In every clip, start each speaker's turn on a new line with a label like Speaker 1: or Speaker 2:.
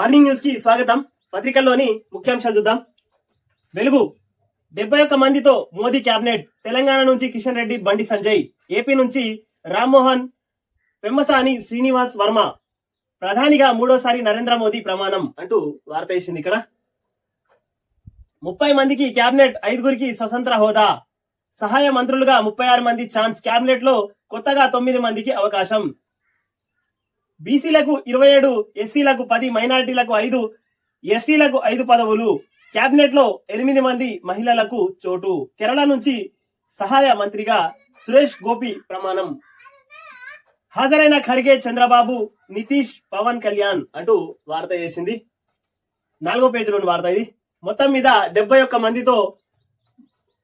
Speaker 1: Morning న్యూస్కి స్వాగతం. పత్రికల్లోని ముఖ్యాంశాలు చూద్దాం. వెలుగు. డెబ్బై ఒక్క మందితో మోదీ కేబినెట్ తెలంగాణ నుంచి కిషన్ రెడ్డి బండి సంజయ్ ఏపీ నుంచి రామ్మోహన్ పెమ్మసాని శ్రీనివాస్ వర్మ. ప్రధానిగా మూడోసారి నరేంద్ర మోదీ ప్రమాణం అంటూ వార్త వేసింది ఇక్కడ. ముప్పై మందికి కేబినెట్ ఐదుగురికి స్వతంత్ర హోదా. సహాయ మంత్రులుగా ముప్పై ఆరు మంది ఛాన్స్ కేబినెట్లో కొత్తగా తొమ్మిది మందికి అవకాశం. బీసీలకు ఇరవై ఏడు ఎస్సీలకు పది మైనారిటీలకు ఐదు ఎస్టీలకు ఐదు పదవులు కేబినెట్లో ఎనిమిది మంది మహిళలకు చోటు. కేరళ నుంచి సహాయ మంత్రిగా సురేష్ గోపి ప్రమాణం. హాజరైన ఖర్గే చంద్రబాబు నితీష్ పవన్ కళ్యాణ్ అంటూ వార్త చేసింది. నాలుగో పేజీలోని వార్త ఇది. మొత్తం మీద డెబ్బై ఒక్క మందితో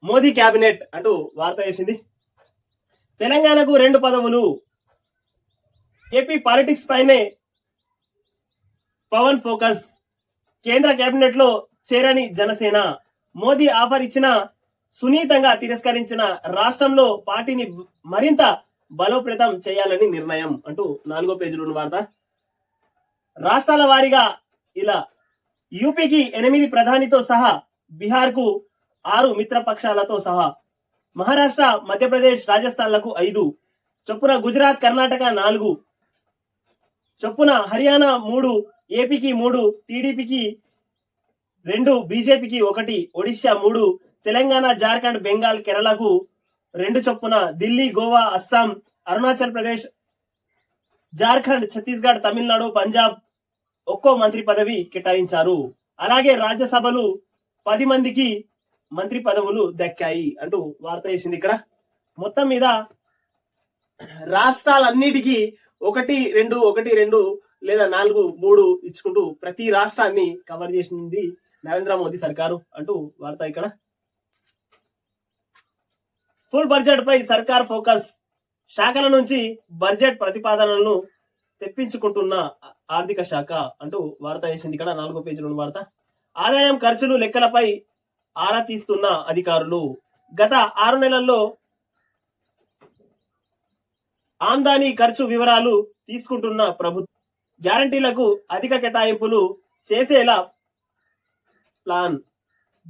Speaker 1: మోదీ కేబినెట్ అంటూ వార్త చేసింది. తెలంగాణకు రెండు పదవులు ఏపీ పాలిటిక్స్ పైనే పవన్ ఫోకస్. కేంద్ర కేబినెట్లో చేరని జనసేన. మోదీ ఆఫర్ ఇచ్చిన సునీతంగా తిరస్కరించిన రాష్ట్రంలో పార్టీని మరింత బలోపేతం చేయాలని నిర్ణయం అంటూ నాలుగో పేజీలో వార్త. రాష్ట్రాల వారీగా ఇలా యూపీకి ఎనిమిది ప్రధానితో సహా బీహార్కు ఆరు మిత్రపక్షాలతో సహా మహారాష్ట్ర మధ్యప్రదేశ్ రాజస్థాన్లకు ఐదు. చొప్పున గుజరాత్ కర్ణాటక నాలుగు. చొప్పున హర్యానా మూడు ఏపీకి మూడు టీడీపీకి రెండు బీజేపీకి ఒకటి ఒడిశా మూడు తెలంగాణ జార్ఖండ్ బెంగాల్ కేరళకు రెండు చొప్పున ఢిల్లీ గోవా అస్సాం అరుణాచల్ ప్రదేశ్ జార్ఖండ్ ఛత్తీస్గఢ్ తమిళనాడు పంజాబ్ ఒక్కో మంత్రి పదవి కేటాయించారు. అలాగే రాజ్యసభలు పది మందికి మంత్రి పదవులు దక్కాయి అంటూ వార్త వేసింది ఇక్కడ. మొత్తం మీద రాష్ట్రాలన్నిటికీ ఒకటి రెండు ఒకటి రెండు లేదా నాలుగు మూడు ఇచ్చుకుంటూ ప్రతి రాష్ట్రాన్ని కవర్ చేసింది నరేంద్ర మోదీ సర్కారు అంటూ వార్త ఇక్కడ. ఫుల్ బడ్జెట్ పై సర్కార్ ఫోకస్ శాఖల నుంచి బడ్జెట్ ప్రతిపాదనలను తెప్పించుకుంటున్న ఆర్థిక శాఖ అంటూ వార్త వేసింది ఇక్కడ నాలుగో పేజీలో వార్త. ఆదాయం ఖర్చులు లెక్కలపై ఆరా తీస్తున్న అధికారులు. గత ఆరు నెలల్లో ఆమ్దానీ ఖర్చు వివరాలు తీసుకుంటున్న ప్రభుత్వం. గ్యారంటీలకు అధిక కేటాయింపులు చేసేలా ప్లాన్.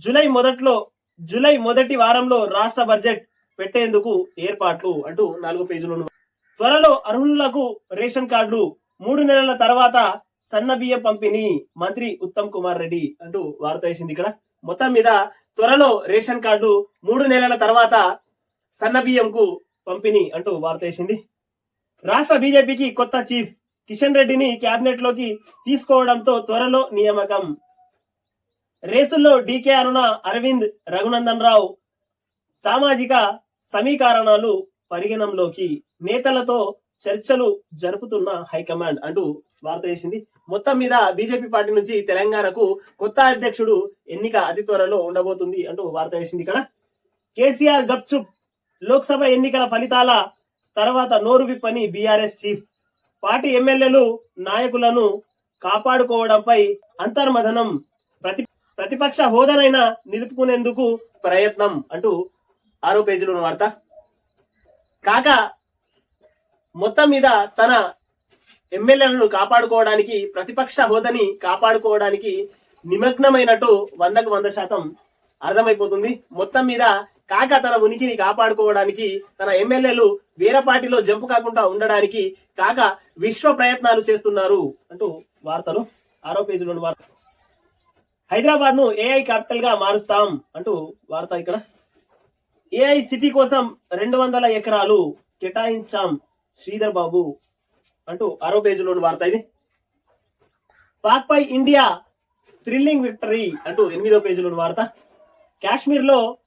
Speaker 1: జూలై మొదట్లో జూలై మొదటి వారంలో రాష్ట్ర బడ్జెట్ పెట్టేందుకు ఏర్పాట్లు అంటూ నాలుగు పేజీలో త్వరలో అర్హులకు రేషన్ కార్డులు మూడు నెలల తర్వాత సన్న బియ్యం పంపిణీ మంత్రి ఉత్తమ్ కుమార్ రెడ్డి అంటూ వార్త వేసింది ఇక్కడ. మొత్తం మీద త్వరలో రేషన్ కార్డు మూడు నెలల తర్వాత సన్న బియ్యంకు పంపిణీ అంటూ వార్త వేసింది. రాష్ట్ర బీజేపీకి కొత్త చీఫ్ కిషన్ రెడ్డిని క్యాబినెట్లోకి తీసుకోవడంతో త్వరలో నియామకం. రేసుల్లో డీకే అరుణ అరవింద్ రఘునందన్ రావు సామాజిక సమీకరణాలు పరిగణంలోకి నేతలతో చర్చలు జరుపుతున్న హైకమాండ్ అంటూ వార్త వేసింది. మొత్తం మీద బీజేపీ పార్టీ నుంచి తెలంగాణకు కొత్త అధ్యక్షుడు ఎన్నిక అతి త్వరలో ఉండబోతుంది అంటూ వార్త వేసింది ఇక్కడ. కేసీఆర్ గప్చుప్ లోక్సభ ఎన్నికల ఫలితాల తర్వాత నోరు విప్పని బీఆర్ఎస్ చీఫ్ పార్టీ ఎమ్మెల్యేలు నాయకులను కాపాడుకోవడంపై అంతర్మథనం ప్రతి ప్రతిపక్ష హోదానైనా నిలుపుకునేందుకు ప్రయత్నం అంటూ ఆరో పేజీలో వార్త. కాక మొత్తం మీద తన ఎమ్మెల్యేలను కాపాడుకోవడానికి ప్రతిపక్ష హోదాని కాపాడుకోవడానికి నిమగ్నమైనట్టు వందకు వంద శాతం అర్థమైపోతుంది. మొత్తం మీద కాక తన ఉనికిని కాపాడుకోవడానికి తన ఎమ్మెల్యేలు వేరే పార్టీలో జంపు కాకుండా ఉండడానికి కాక విశ్వ ప్రయత్నాలు చేస్తున్నారు అంటూ వార్తలు. ఆరో పేజీలో వార్త. హైదరాబాద్ను ఏఐ క్యాపిటల్గా మారుస్తాం అంటూ వార్త ఇక్కడ. ఏఐ సిటీ కోసం రెండు వందల ఎకరాలు కేటాయించాం శ్రీధర్ బాబు అంటూ ఆరో పేజీలోని వార్త ఇది. పాక్ పై ఇండియా థ్రిల్లింగ్ విక్టరీ అంటూ ఎనిమిదో పేజీలోని వార్త. కాశ్మీర్లో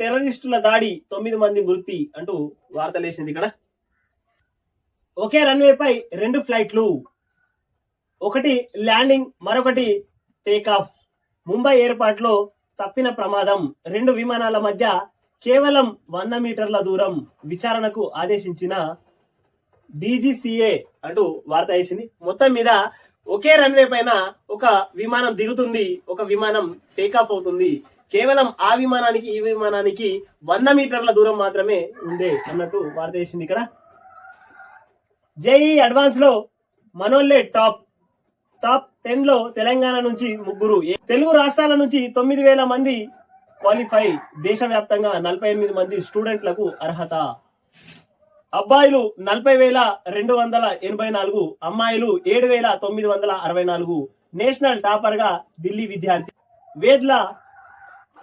Speaker 1: టెర్రరిస్టుల దాడి తొమ్మిది మంది మృతి అంటూ వార్త లేసింది ఇక్కడ. ఒకే రన్వే పై రెండు ఫ్లైట్లు. ఒకటి ల్యాండింగ్ మరొకటి టేక్ ఆఫ్. ముంబై ఎయిర్పోర్ట్లో తప్పిన ప్రమాదం. రెండు విమానాల మధ్య కేవలం వంద మీటర్ల దూరం విచారణకు ఆదేశించిన డీజీసీఏ అంటూ వార్త వేసింది. మొత్తం మీద ఒకే రన్వే పైన ఒక విమానం దిగుతుంది ఒక విమానం టేకాఫ్ అవుతుంది. కేవలం ఆ విమానానికి ఈ విమానానికి వంద మీటర్ల దూరం మాత్రమే ఉండే అన్నట్టు వార్త వేసింది ఇక్కడ. జేఈ అడ్వాన్స్లో మనోల్లే టాప్. టాప్ టెన్లో తెలంగాణ నుంచి ముగ్గురు. తెలుగు రాష్ట్రాల నుంచి తొమ్మిది వేల మంది క్వాలిఫై. దేశవ్యాప్తంగా నలభై ఎనిమిది మంది స్టూడెంట్లకు అర్హత. అబ్బాయిలు నలభై వేల రెండు వందల ఎనభై నాలుగు అమ్మాయిలు ఏడు వేల తొమ్మిది వందల అరవై నాలుగు. నేషనల్ టాపర్గా ఢిల్లీ విద్యార్థి. వేద్ల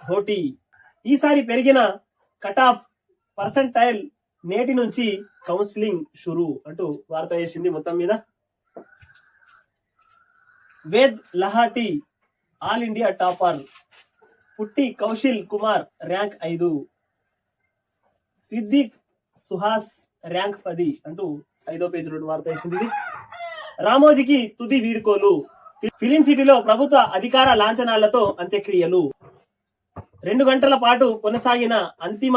Speaker 1: హోటీ ఈసారి పెరిగిన కట్ ఆఫ్ పర్సంటైల్ నేటి నుంచి కౌన్సిలింగ్ షురు అంటూ వార్త వేసింది మొత్తం మీద. Ved Lahoti all India topper Putti Kaushil Kumar rank ఐదు. సిద్దిక్ సుహాస్ ర్యాంక్ పది అంటూ ఐదో పేజీ రెండు వార్త వేసింది ఇది. రామోజీకి తుది వీడుకోలు. ఫిలిం సిటీలో ప్రభుత్వ అధికార లాంఛనాలతో అంత్యక్రియలు. రెండు గంటల పాటు కొనసాగిన అంతిమ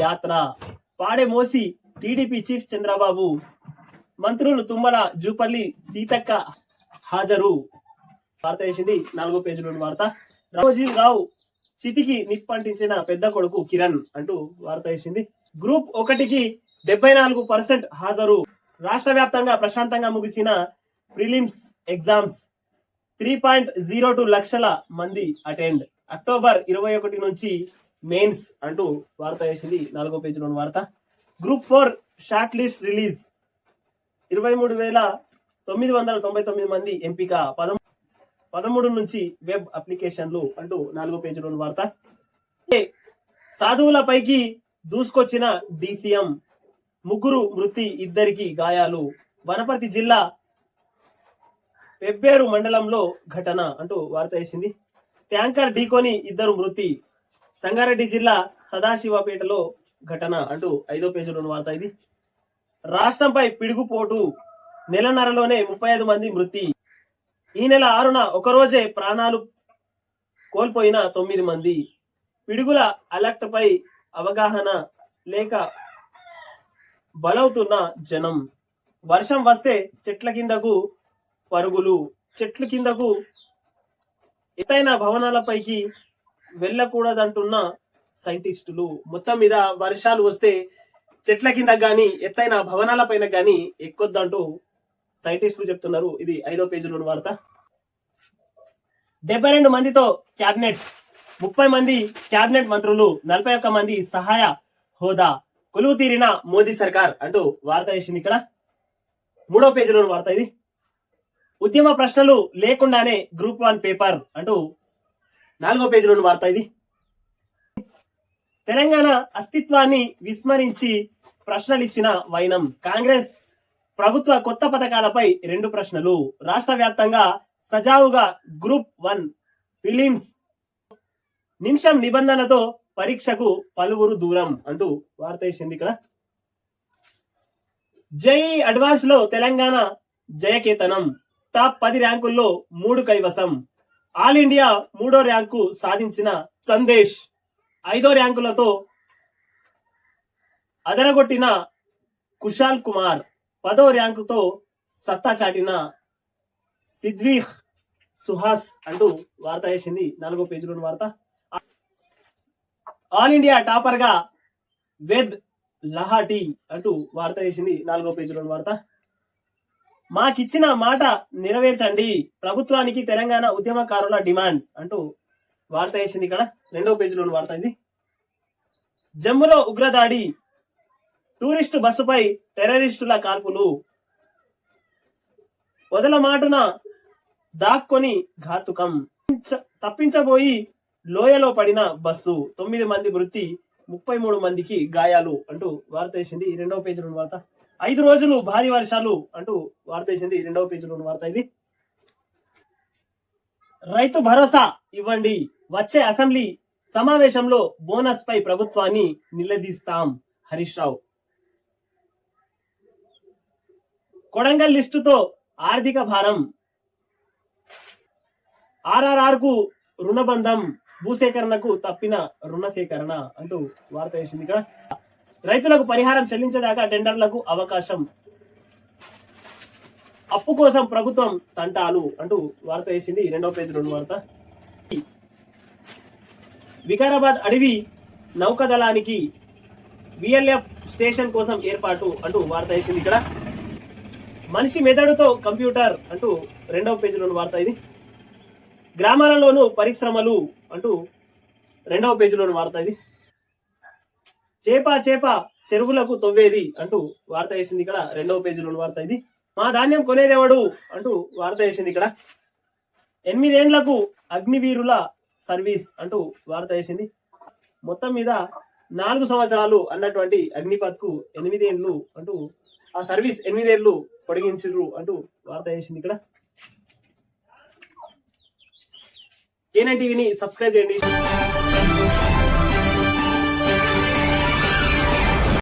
Speaker 1: యాత్ర. పాడే మోసి టీడీపీ చీఫ్ చంద్రబాబు. మంత్రులు తుమ్మల జూపల్లి సీతక్క హాజరు. వార్త వేసింది నాలుగో పేజీలోని వార్త. రామోజీ రావు చితికి నిప్పంటించిన పెద్ద కొడుకు కిరణ్ అంటూ వార్త వేసింది. గ్రూప్ ఒకటికి డెబ్బై నాలుగు పర్సెంట్ హాజరు. రాష్ట్ర వ్యాప్తంగా ప్రశాంతంగా ముగిసిన prelims exams. Three point zero two లక్షల మంది అటెండ్. అక్టోబర్ ఇరవై ఒకటి నుంచి మెయిన్స్ అంటూ వార్త వేసింది. నాలుగో పేజీలోని వార్త. Group four short list release. ఇరవై మూడు వేల తొమ్మిది వందల తొంభై తొమ్మిది మంది ఎంపిక. పదం పదమూడు నుంచి వెబ్ అప్లికేషన్లు అంటూ నాలుగో పేజీలోని వార్త. ఏ, సాధువులపైకి దూసుకొచ్చిన డిసిఎం. ముగ్గురు మృతి ఇద్దరికి గాయాలు. వనపర్తి జిల్లా పెబ్బేరు మండలంలో ఘటన అంటూ వార్త వేసింది. ట్యాంకర్ ఢీకొని ఇద్దరు మృతి. సంగారెడ్డి జిల్లా సదాశివపేటలో ఘటన అంటూ ఐదో పేజీలోని వార్త ఇది. రాష్ట్రంపై పిడుగుపోటు. నెలన్నరలోనే ముప్పై ఐదు మంది మృతి. ఈ నెల ఆరున ఒకరోజే ప్రాణాలు కోల్పోయిన తొమ్మిది మంది. పిడుగుల అలర్ట్ పై అవగాహన లేక బలవుతున్న జనం. వర్షం వస్తే చెట్ల కిందకు పరుగులు. చెట్ల కిందకు ఎత్తైన భవనాలపైకి వెళ్ళకూడదంటున్న సైంటిస్టులు. మొత్తం మీద వర్షాలు వస్తే చెట్ల కింద కానీ ఎత్తైన భవనాల పైన గాని ఎక్కొద్దంటూ సైంటిస్టులు చెప్తున్నారు. ఇది ఐదో పేజీలోని వార్త. డెబ్బై రెండు మందితో క్యాబినెట్ ముప్పై మంది క్యాబినెట్ మంత్రులు నలభై ఒక్క మంది సహాయ హోదా కొలువు తీరిన మోదీ సర్కార్ అంటూ వార్త వేసింది ఇక్కడ. మూడో పేజీలోని వార్త ఇది. ఉద్యమ ప్రశ్నలు లేకుండానే గ్రూప్ వన్ పేపర్ అంటూ నాలుగో పేజీలోని వార్త ఇది. తెలంగాణ అస్తిత్వాన్ని విస్మరించి ప్రశ్నలిచ్చిన వైనం. కాంగ్రెస్ ప్రభుత్వ కొత్త పథకాలపై రెండు ప్రశ్నలు. రాష్ట్ర వ్యాప్తంగా సజావుగా గ్రూప్ వన్ ఫిలిమ్స్ నిమిషం నిబంధనతో పరీక్షకు పలువురు దూరం అంటూ వార్త వేసింది ఇక్కడ. జై అడ్వాన్స్లో తెలంగాణ జయకేతనం. టాప్ పది ర్యాంకుల్లో మూడు కైవసం. ఆల్ ఇండియా మూడో ర్యాంకు సాధించిన సందేశ్ ఐదో ర్యాంకులతో అదరగొట్టిన కుషాల్ కుమార్ పదో ర్యాంకుతో సత్తా చాటిన సిద్వీహ్ సుహాస్ అంటూ వార్త వేసింది నాలుగో పేజీలోని వార్త. ఆల్ ఇండియా టాపర్గా వేద్ లహాటి అంటూ వార్త వేసింది నాలుగో పేజీలోని వార్త. మాకిచ్చిన మాట నెరవేర్చండి. ప్రభుత్వానికి తెలంగాణ ఉద్యమకారుల డిమాండ్ అంటూ వార్త వేసింది ఇక్కడ. రెండో పేజీలో వార్త ఇది. జమ్ములో ఉగ్రదాడి టూరిస్టు బస్సుపై టెర్రరిస్టుల కాల్పులు. వదల మాటున దాక్కొని ఘాతుకం. తప్పించబోయి లోయలో పడిన బస్సు. తొమ్మిది మంది మృతి ముప్పై మూడు మందికి గాయాలు అంటూ వార్త వేసింది. రెండవ పేజీలోని వార్త. ఐదు రోజులు భారీ వర్షాలు అంటూ వార్త వేసింది రెండవ పేజీలోని వార్త ఇది. రైతు భరోసా ఇవ్వండి. వచ్చే అసెంబ్లీ సమావేశంలో బోనస్ పై ప్రభుత్వాన్ని నిలదీస్తాం. హరీష్ రావు. కొడంగల్ లిస్టుతో ఆర్థిక భారం. ఆర్ఆర్ఆర్కు రుణబంధం. భూసేకరణకు తప్పిన రుణ సేకరణ అంటూ వార్త వేసింది రైతులకు పరిహారం చెల్లించదాకా టెండర్లకు అవకాశం. అప్పు కోసం ప్రభుత్వం తంటాలు అంటూ వార్త వేసింది రెండవ పేజీ రెండు వార్త. వికారాబాద్ అడవి నౌకదళానికి విఎల్ఎఫ్ స్టేషన్ కోసం ఏర్పాటు అంటూ వార్త వేసింది ఇక్కడ. మనిషి మెదడుతో కంప్యూటర్ అంటూ రెండవ పేజీలోని వార్త ఇది. గ్రామాలలోనూ పరిశ్రమలు అంటూ రెండవ పేజీలోని వార్త ఇది. చేప చేప చెరువులకు తవ్వేది అంటూ వార్త వేసింది ఇక్కడ. రెండవ పేజీలో వార్త ఇది. మా ధాన్యం కొనేదేవడు అంటూ వార్త వేసింది ఇక్కడ. ఎనిమిదేండ్లకు అగ్నివీరుల సర్వీస్ అంటూ వార్త వేసింది. మొత్తం మీద నాలుగు సంవత్సరాలు అన్నటువంటి అగ్నిపత్కు ఎనిమిదేండ్లు అంటూ ఆ సర్వీస్ ఎనిమిదేళ్ళు పొడిగించు అంటూ వార్త వేసింది ఇక్కడ. కేనన్ టీవీని సబ్స్క్రైబ్ చేయండి.